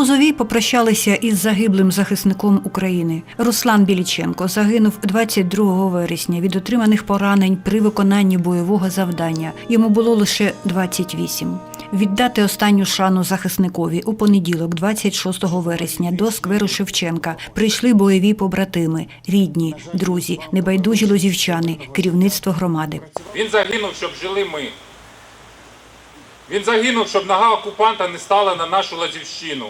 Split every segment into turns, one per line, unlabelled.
Лозовій попрощалися із загиблим захисником України. Руслан Біліченко загинув 22 вересня від отриманих поранень при виконанні бойового завдання. Йому було лише 28. Віддати останню шану захисникові у понеділок, 26 вересня, до скверу Шевченка прийшли бойові побратими, рідні, друзі, небайдужі лозівчани, керівництво громади.
Він загинув, щоб жили ми. Він загинув, щоб нога окупанта не стала на нашу Лазівщину.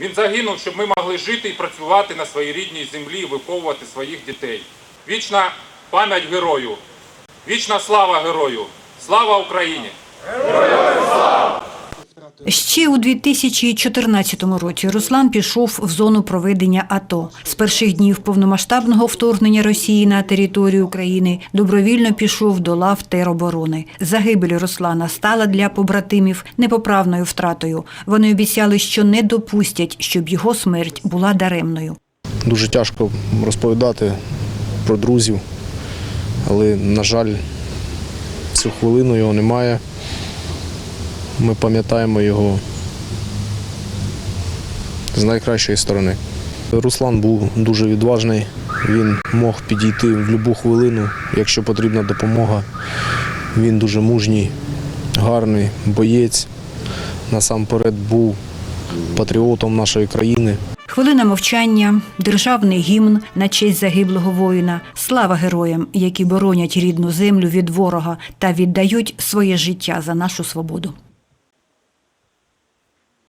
Він загинув, щоб ми могли жити і працювати на своїй рідній землі і виховувати своїх дітей. Вічна пам'ять герою, вічна слава герою. Слава Україні!
Ще у 2014 році Руслан пішов в зону проведення АТО. З перших днів повномасштабного вторгнення Росії на територію України добровільно пішов до лав тероборони. Загибель Руслана стала для побратимів непоправною втратою. Вони обіцяли, що не допустять, щоб його смерть була даремною.
Дуже тяжко розповідати про друзів, але, на жаль, цю хвилину його немає. Ми пам'ятаємо його з найкращої сторони. Руслан був дуже відважний, він мог підійти в будь-яку хвилину, якщо потрібна допомога. Він дуже мужній, гарний боєць. Насамперед був патріотом нашої країни.
Хвилина мовчання, державний гімн на честь загиблого воїна, слава героям, які боронять рідну землю від ворога та віддають своє життя за нашу свободу.